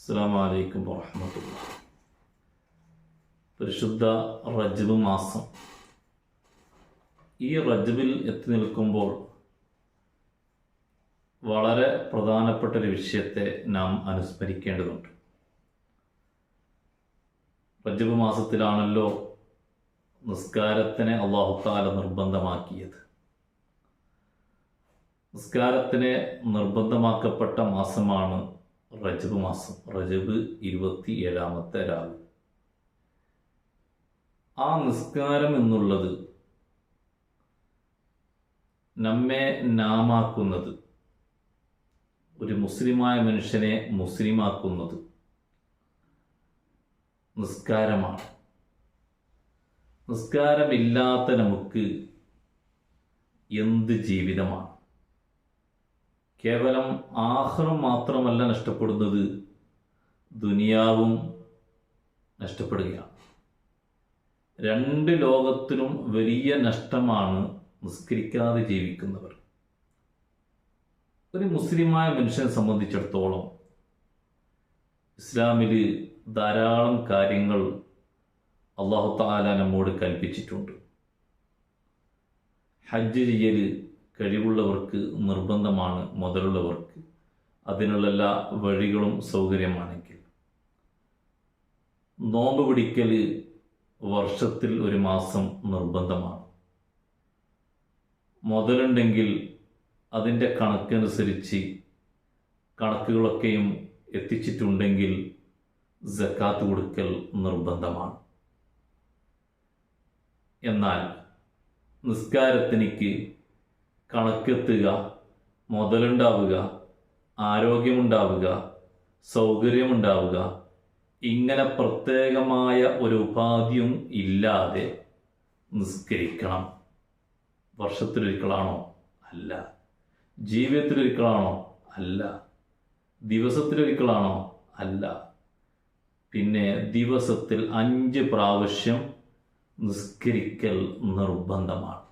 അസ്സാം വലൈക്കും വാഹമത്തുള്ള പരിശുദ്ധ റജബ് മാസം. ഈ റജബിൽ എത്തി നിൽക്കുമ്പോൾ വളരെ പ്രധാനപ്പെട്ട ഒരു വിഷയത്തെ നാം അനുസ്മരിക്കേണ്ടതുണ്ട്. റജബ് മാസത്തിലാണല്ലോ നിസ്കാരത്തിനെ അള്ളാഹുത്താല നിർബന്ധമാക്കിയത്. നിസ്കാരത്തിന് നിർബന്ധമാക്കപ്പെട്ട മാസമാണ് റജബ് മാസം റജബ് ഇരുപത്തി ഏഴാമത്തെ രാവ്. ആ നിസ്കാരം എന്നുള്ളത് നമ്മെ നാമാക്കുന്നത് ഒരു മുസ്ലിമായ മനുഷ്യനെ മുസ്ലിമാക്കുന്നത് നിസ്കാരമാണ്. നിസ്കാരമില്ലാത്ത നമുക്ക് എന്ത് ജീവിതമാണ്? കേവലം ആഹ്റം മാത്രമല്ല നഷ്ടപ്പെടുന്നത് ദുനിയാവും നഷ്ടപ്പെടുകയാണ്. രണ്ട് ലോകത്തിനും വലിയ നഷ്ടമാണ് നിസ്കരിക്കാതെ ജീവിക്കുന്നവർ. ഒരു മുസ്ലിമായ മനുഷ്യനെ സംബന്ധിച്ചിടത്തോളം ഇസ്ലാമിൽ ധാരാളം കാര്യങ്ങൾ അള്ളാഹു താല നമ്മോട് കൽപ്പിച്ചിട്ടുണ്ട്. ഹജ്ജ് ചെയ്യൽ കഴിവുള്ളവർക്ക് നിർബന്ധമാണ് മുതലുള്ളവർക്ക്. അതിനുള്ള എല്ലാ വഴികളും സൗകര്യമാണെങ്കിൽ. നോമ്പ് പിടിക്കൽ വർഷത്തിൽ ഒരു മാസം നിർബന്ധമാണ്. മുതലുണ്ടെങ്കിൽ അതിന്റെ കണക്കനുസരിച്ച് കണക്കുകളൊക്കെയും എത്തിച്ചിട്ടുണ്ടെങ്കിൽ ജക്കാത്ത് കൊടുക്കൽ നിർബന്ധമാണ്. എന്നാൽ നിസ്കാരത്തിനിക്ക് കണക്കെത്തുക മുതലുണ്ടാവുക ആരോഗ്യമുണ്ടാവുക സൗകര്യമുണ്ടാവുക. ഇങ്ങനെ പ്രത്യേകമായ ഒരു ഉപാധിയും ഇല്ലാതെ നിസ്കരിക്കണം. വർഷത്തിലൊരിക്കലാണോ? അല്ല. ജീവിതത്തിലൊരിക്കലാണോ? അല്ല. ദിവസത്തിലൊരിക്കലാണോ? അല്ല. പിന്നെ ദിവസത്തിൽ അഞ്ച് പ്രാവശ്യം നിസ്കരിക്കൽ നിർബന്ധമാണ്.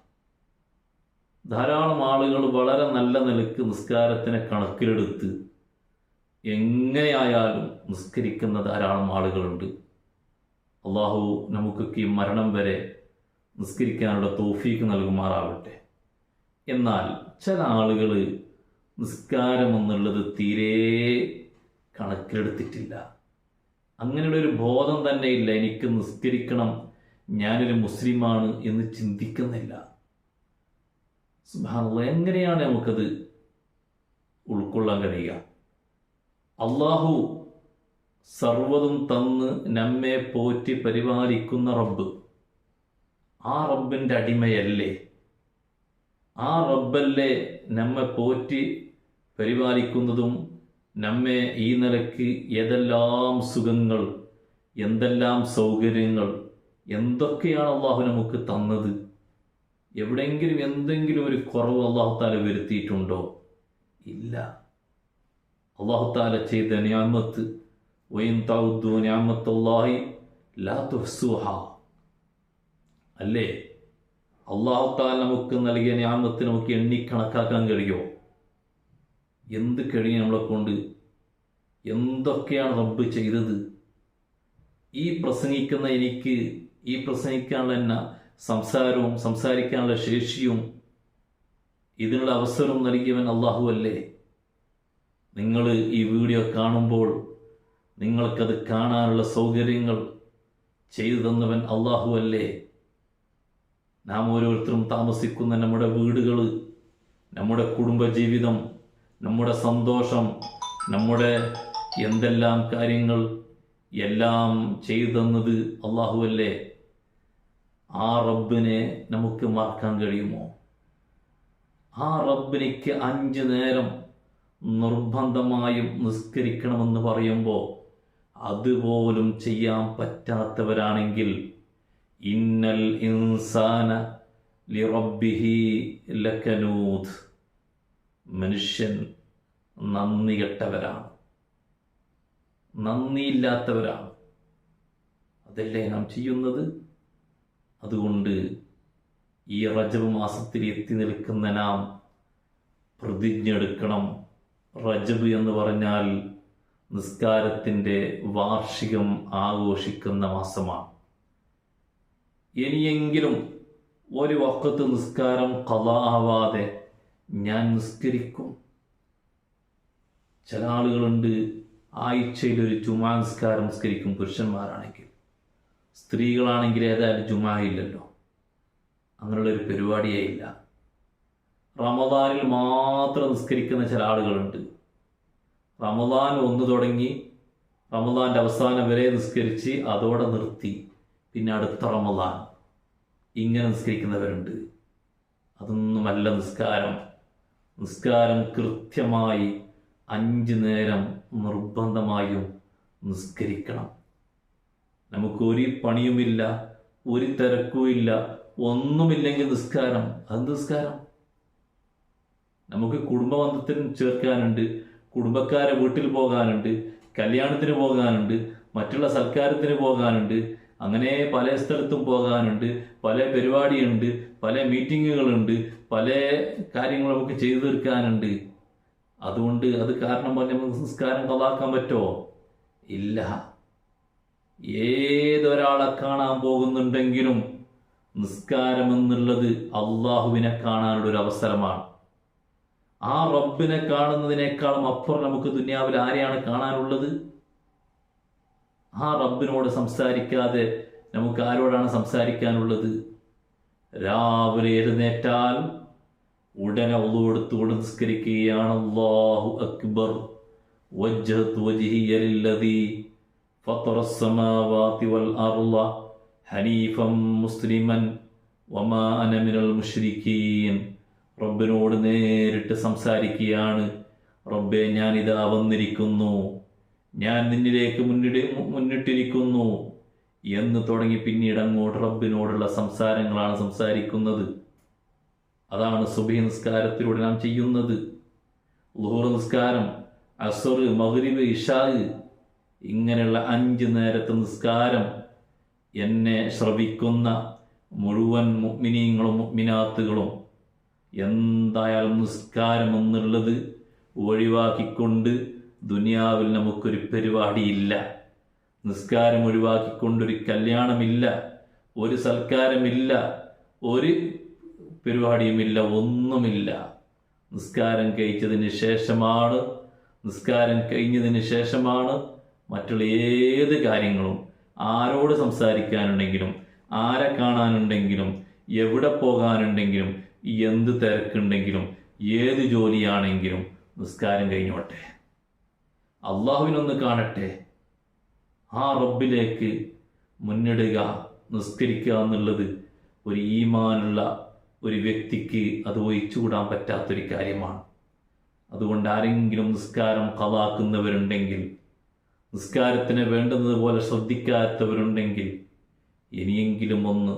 ധാരാളം ആളുകൾ വളരെ നല്ല നിലയ്ക്ക് നിസ്കാരത്തിനെ കണക്കിലെടുത്ത് എങ്ങനെയായാലും നിസ്കരിക്കുന്ന ധാരാളം ആളുകളുണ്ട്. അള്ളാഹു നമുക്കൊക്കെ മരണം വരെ നിസ്കരിക്കാനുള്ള തോഫീക്ക് നൽകുമാറാവട്ടെ. എന്നാൽ ചില ആളുകൾ നിസ്കാരം എന്നുള്ളത് തീരെ കണക്കിലെടുത്തിട്ടില്ല. അങ്ങനെയുള്ള ഒരു ബോധം തന്നെ ഇല്ല എനിക്ക് നിസ്കരിക്കണം ഞാനൊരു മുസ്ലിമാണ് എന്ന് ചിന്തിക്കുന്നില്ല. സുബാനുള്ള എങ്ങനെയാണ് നമുക്കത് ഉൾക്കൊള്ളാൻ കഴിയുക? അള്ളാഹു സർവതും തന്ന് നമ്മെ പോറ്റി പരിപാലിക്കുന്ന റബ്ബ് ആ റബ്ബിന്റെ അടിമയല്ലേ? ആ റബ്ബല്ലേ നമ്മെ പോറ്റി പരിപാലിക്കുന്നതും നമ്മെ ഈ നിലയ്ക്ക് ഏതെല്ലാം സുഖങ്ങൾ എന്തെല്ലാം സൗകര്യങ്ങൾ എന്തൊക്കെയാണ് അള്ളാഹു നമുക്ക് തന്നത്? എവിടെയെങ്കിലും എന്തെങ്കിലും ഒരു കുറവ് അള്ളാഹുത്താല വരുത്തിയിട്ടുണ്ടോ? ഇല്ല. അള്ളാഹുത്താല ചെയ്ത ഞാമത്ത് വൈൻ തൗദ്ദു ഞാമത്തല്ലാഹി ലാ അല്ലേ? അള്ളാഹുത്താൽ നമുക്ക് നൽകിയ ഞാമത്ത് നമുക്ക് എണ്ണി കണക്കാക്കാൻ കഴിയുമോ എന്ത് കഴിയും നമ്മളെ കൊണ്ട്? എന്തൊക്കെയാണ് റബ്ബ് ചെയ്തത്? ഈ പ്രസംഗിക്കുന്ന എനിക്ക് ഈ പ്രസംഗിക്കാനുള്ള എന്നെ സംസാരവും സംസാരിക്കാനുള്ള ശേഷിയും ഇതിനുള്ള അവസരവും നൽകിയവൻ അള്ളാഹു അല്ലേ? നിങ്ങൾ ഈ വീഡിയോ കാണുമ്പോൾ നിങ്ങൾക്കത് കാണാനുള്ള സൗകര്യങ്ങൾ ചെയ്തു തന്നവൻ അള്ളാഹു അല്ലേ? നാം ഓരോരുത്തരും താമസിക്കുന്ന നമ്മുടെ വീടുകൾ നമ്മുടെ കുടുംബജീവിതം നമ്മുടെ സന്തോഷം നമ്മുടെ എന്തെല്ലാം കാര്യങ്ങൾ എല്ലാം ചെയ്തു തന്നത് അള്ളാഹു അല്ലേ? ആ റബ്ബിനെ നമുക്ക് മറക്കാൻ കഴിയുമോ? ആ റബ്ബിനിക്ക് അഞ്ച് നേരം നിർബന്ധമായും നിസ്കരിക്കണമെന്ന് പറയുമ്പോൾ അതുപോലും ചെയ്യാൻ പറ്റാത്തവരാണെങ്കിൽ ഇന്നൽ ഇൻസാന ലിറബ്ബിഹി ലക്കനൂത് മനുഷ്യൻ നന്ദി കെട്ടവരാണ്. നന്ദിയില്ലാത്തവരാണ്. അതല്ലേ നാം ചെയ്യുന്നത്? അതുകൊണ്ട് ഈ റജബ് മാസത്തിൽ എത്തി നിൽക്കുന്ന നാം പ്രതിജ്ഞ എടുക്കണം റജബ് എന്ന് പറഞ്ഞാൽ നിസ്കാരത്തിന്റെ വാർഷികം ആഘോഷിക്കുന്ന മാസമാണ്. ഇനിയെങ്കിലും ഒരു വക്കത്ത് നിസ്കാരം കഥാവാതെ ഞാൻ നിസ്കരിക്കും. ചില ആളുകളുണ്ട് ആഴ്ചയിൽ ഒരു ജുമാ നിസ്കാരം നിസ്കരിക്കും. പുരുഷന്മാരാണെങ്കിൽ സ്ത്രീകളാണെങ്കിൽ ഏതായാലും ജുമായില്ലല്ലോ. അങ്ങനെയുള്ള അങ്ങനെയുള്ളൊരു പരിപാടിയേ ഇല്ല. റമദാനിൽ മാത്രം നിസ്കരിക്കുന്ന ചില ആളുകളുണ്ട്. റമദാൻ ഒന്ന് തുടങ്ങി റമദാന്റെ അവസാനം വരെ നിസ്കരിച്ച് അതോടെ നിർത്തി. പിന്നെ അടുത്ത റമദാൻ ഇങ്ങനെ നിസ്കരിക്കുന്നവരുണ്ട്. അതൊന്നുമല്ല നിസ്കാരം. നിസ്കാരം കൃത്യമായി അഞ്ച് നേരം നിർബന്ധമായും നിസ്കരിക്കണം. നമുക്ക് ഒരു പണിയുമില്ല ഒരു തിരക്കുമില്ല ഒന്നുമില്ലെങ്കിൽ നിസ്കാരം. അത് നിസ്കാരം. നമുക്ക് കുടുംബബന്ധത്തിന് ചേർക്കാനുണ്ട് കുടുംബക്കാരെ വീട്ടിൽ പോകാനുണ്ട് കല്യാണത്തിന് പോകാനുണ്ട് മറ്റുള്ള സൽക്കാരത്തിന് പോകാനുണ്ട് അങ്ങനെ പല സ്ഥലത്തും പോകാനുണ്ട് പല പരിപാടിയുണ്ട് പല മീറ്റിങ്ങുകളുണ്ട് പല കാര്യങ്ങൾ നമുക്ക് ചെയ്തു തീർക്കാനുണ്ട്. അതുകൊണ്ട് അത് കാരണം പറഞ്ഞ് നമുക്ക് നിസ്കാരം കലാക്കാൻ പറ്റുമോ? ഇല്ല. ഏതൊരാളെ കാണാൻ പോകുന്നുണ്ടെങ്കിലും നിസ്കാരം എന്നുള്ളത് അള്ളാഹുവിനെ കാണാനുള്ള ഒരു അവസരമാണ്. ആ റബ്ബിനെ കാണുന്നതിനേക്കാളും അപ്പുറം നമുക്ക് ദുനിയാവിൽ ആരെയാണ് കാണാനുള്ളത്? ആ റബ്ബിനോട് സംസാരിക്കാതെ നമുക്ക് ആരോടാണ് സംസാരിക്കാനുള്ളത്? രാവിലെ എഴുന്നേറ്റാൽ ഉടനെ കൊടുത്തുകൊണ്ട് നിസ്കരിക്കുകയാണ് അള്ളാഹു അക്ബർ. ലില്ലദീ ഫത്തറ السماوات والأرض حنيفا مسلما وما أنا من المشركين റബ്ബിനോട് നേരിട്ട് സംസാരിക്കുകയാണ് റബ്ബെ ഞാൻ ഇതാ വന്നിരിക്കുന്നു ഞാൻ നിന്നിലേക്ക് മുന്നിട്ട് മുന്നിട്ടിരിക്കുന്നു എന്ന് തുടങ്ങി പിന്നീട് അങ്ങോട്ട് റബ്ബിനോടുള്ള സംസാരങ്ങളാണ് സംസാരിക്കുന്നത് അതാണ് സുബഹി നിസ്കാരത്തിലൂടെ നാം ചെയ്യുന്നത് ലുഹുർ നിസ്കാരം അസർ മഗ്രിബ് ഇഷാ ഇങ്ങനെയുള്ള അഞ്ച് നേരത്തെ നിസ്കാരം എന്നെ ശ്രവിക്കുന്ന മുഴുവൻ മുഗ്മിനീങ്ങളും മുഗ്മിനാത്തുകളും എന്തായാലും നിസ്കാരം എന്നുള്ളത് ഒഴിവാക്കിക്കൊണ്ട് ദുനിയാവിൽ നമുക്കൊരു പരിപാടിയില്ല. നിസ്കാരം ഒഴിവാക്കിക്കൊണ്ടൊരു കല്യാണമില്ല ഒരു സൽക്കാരമില്ല ഒരു പരിപാടിയുമില്ല ഒന്നുമില്ല. നിസ്കാരം കഴിച്ചതിന് ശേഷമാണ് നിസ്കാരം കഴിഞ്ഞതിന് ശേഷമാണ് മറ്റുള്ള ഏത് കാര്യങ്ങളും ആരോട് സംസാരിക്കാനുണ്ടെങ്കിലും ആരെ കാണാനുണ്ടെങ്കിലും എവിടെ പോകാനുണ്ടെങ്കിലും എന്ത് തിരക്കുണ്ടെങ്കിലും ഏത് ജോലിയാണെങ്കിലും നിസ്കാരം കഴിഞ്ഞോട്ടെ. അള്ളാഹുവിനൊന്ന് കാണട്ടെ. ആ റബ്ബിലേക്ക് മുന്നിടുക നിസ്കരിക്കുക എന്നുള്ളത് ഒരു ഈമാനുള്ള ഒരു വ്യക്തിക്ക് അത് ഒഴിച്ചുകൂടാൻ പറ്റാത്തൊരു കാര്യമാണ്. അതുകൊണ്ട് ആരെങ്കിലും നിസ്കാരം കലാക്കുന്നവരുണ്ടെങ്കിൽ നിസ്കാരത്തിന് വേണ്ടുന്നതുപോലെ ശ്രദ്ധിക്കാത്തവരുണ്ടെങ്കിൽ ഇനിയെങ്കിലും ഒന്ന്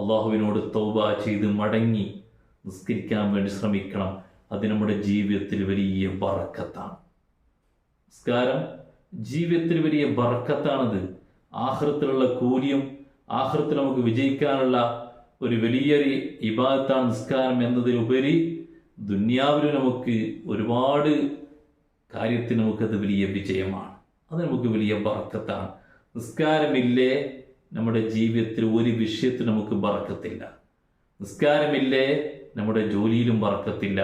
അള്ളാഹുവിനോട് തൗബ ചെയ്ത് മടങ്ങി നിസ്കരിക്കാൻ വേണ്ടി ശ്രമിക്കണം. അത് നമ്മുടെ ജീവിതത്തിൽ വലിയ ബറക്കത്താണ്. നിസ്കാരം ജീവിതത്തിൽ വലിയ ബറക്കത്താണത്. ആഹൃത്തിലുള്ള കൂലിയും ആഹൃത്തിൽ നമുക്ക് വിജയിക്കാനുള്ള ഒരു വലിയൊരു ഇബാദത്താണ് നിസ്കാരം എന്നതിലുപരി ദുന്യാവിൽ നമുക്ക് ഒരുപാട് കാര്യത്തിന് നമുക്കത് വലിയ വിജയമാണ്. അത് നമുക്ക് വലിയ ബറക്കത്താണ് നിസ്കാരമില്ലേ നമ്മുടെ ജീവിതത്തിൽ ഒരു വിഷയത്തിൽ നമുക്ക് ബറക്കത്തില്ല നിസ്കാരമില്ലേ നമ്മുടെ ജോലിയിലും ബറക്കത്തില്ല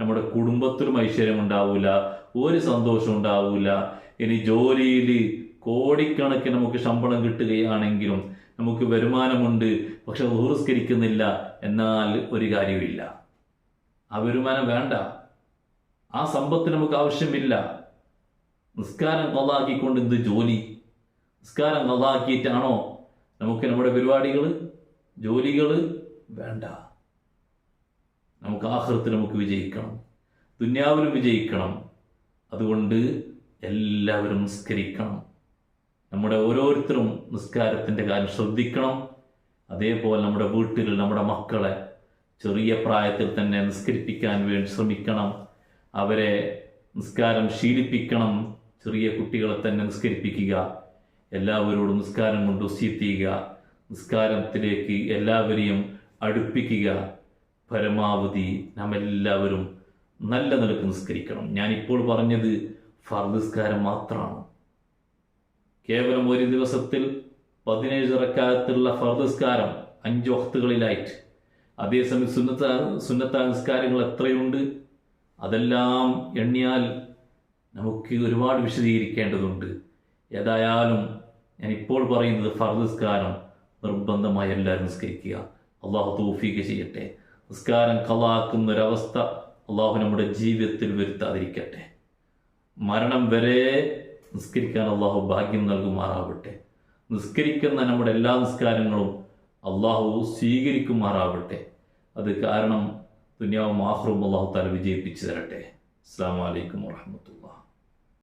നമ്മുടെ കുടുംബത്തിലും ഐശ്വര്യം ഉണ്ടാവില്ല ഒരു സന്തോഷം ഉണ്ടാവില്ല ഇനി ജോലിയിൽ കോടിക്കണക്കിന് നമുക്ക് ശമ്പളം കിട്ടുകയാണെങ്കിലും നമുക്ക് വരുമാനമുണ്ട് പക്ഷെ ഊറിസ്കരിക്കുന്നില്ല എന്നാൽ ഒരു കാര്യമില്ല ആ വരുമാനം വേണ്ട. ആ സമ്പത്ത് നമുക്ക് ആവശ്യമില്ല. നിസ്കാരം കൊള്ളാക്കിക്കൊണ്ട് എന്ത് ജോലി? നിസ്കാരം കൊള്ളാക്കിയിട്ടാണോ നമുക്ക് നമ്മുടെ പരിപാടികൾ ജോലികൾ വേണ്ട. നമുക്ക് ആഹൃത്തിൽ നമുക്ക് വിജയിക്കണം. ദുന്യാവിലും വിജയിക്കണം. അതുകൊണ്ട് എല്ലാവരും നിസ്കരിക്കണം. നമ്മുടെ ഓരോരുത്തരും നിസ്കാരത്തിന്റെ കാര്യം ശ്രദ്ധിക്കണം. അതേപോലെ നമ്മുടെ വീട്ടിൽ നമ്മുടെ മക്കളെ ചെറിയ പ്രായത്തിൽ തന്നെ നിസ്കരിപ്പിക്കാൻ വേണ്ടി ശ്രമിക്കണം. അവരെ നിസ്കാരം ശീലിപ്പിക്കണം. ചെറിയ കുട്ടികളെ തന്നെ നിസ്കരിപ്പിക്കുക. എല്ലാവരോടും നിസ്കാരം കൊണ്ട് വസീത്ത് നിസ്കാരത്തിലേക്ക് എല്ലാവരെയും അടുപ്പിക്കുക. പരമാവധി നാം എല്ലാവരും നല്ല നിലയ്ക്ക് നിസ്കരിക്കണം. ഞാനിപ്പോൾ പറഞ്ഞത് ഫർദ് നിസ്കാരം മാത്രമാണ്. കേവലം ഒരു ദിവസത്തിൽ പതിനേഴ് ഇറക്കാലത്തുള്ള ഫർദസ്കാരം അഞ്ച് വക്തുകളിലായിട്ട്. അതേസമയം സുന്നത്ത സുന്നത്ത നിസ്കാരങ്ങൾ എത്രയുണ്ട്? അതെല്ലാം എണ്ണിയാൽ നമുക്ക് ഒരുപാട് വിശദീകരിക്കേണ്ടതുണ്ട്. ഏതായാലും ഞാൻ ഇപ്പോൾ പറയുന്നത് ഫർദസ്കാരം നിർബന്ധമായി എല്ലാവരും നിസ്കരിക്കുക. അള്ളാഹു തോഫീക്ക് ചെയ്യട്ടെ. നിസ്കാരം കളാക്കുന്ന ഒരവസ്ഥ അള്ളാഹു നമ്മുടെ ജീവിതത്തിൽ വരുത്താതിരിക്കട്ടെ. മരണം വരെ നിസ്കരിക്കാൻ അള്ളാഹു ഭാഗ്യം നൽകുമാറാവട്ടെ. നിസ്കരിക്കുന്ന നമ്മുടെ എല്ലാ നിസ്കാരങ്ങളും അള്ളാഹു സ്വീകരിക്കുമാറാവട്ടെ. അത് കാരണം ദുനിയാവും ആഹ്റും അള്ളാഹു താല വിജയിപ്പിച്ചു തരട്ടെ. അസ്സാം വലൈക്കും വാഹമത്തുള്ള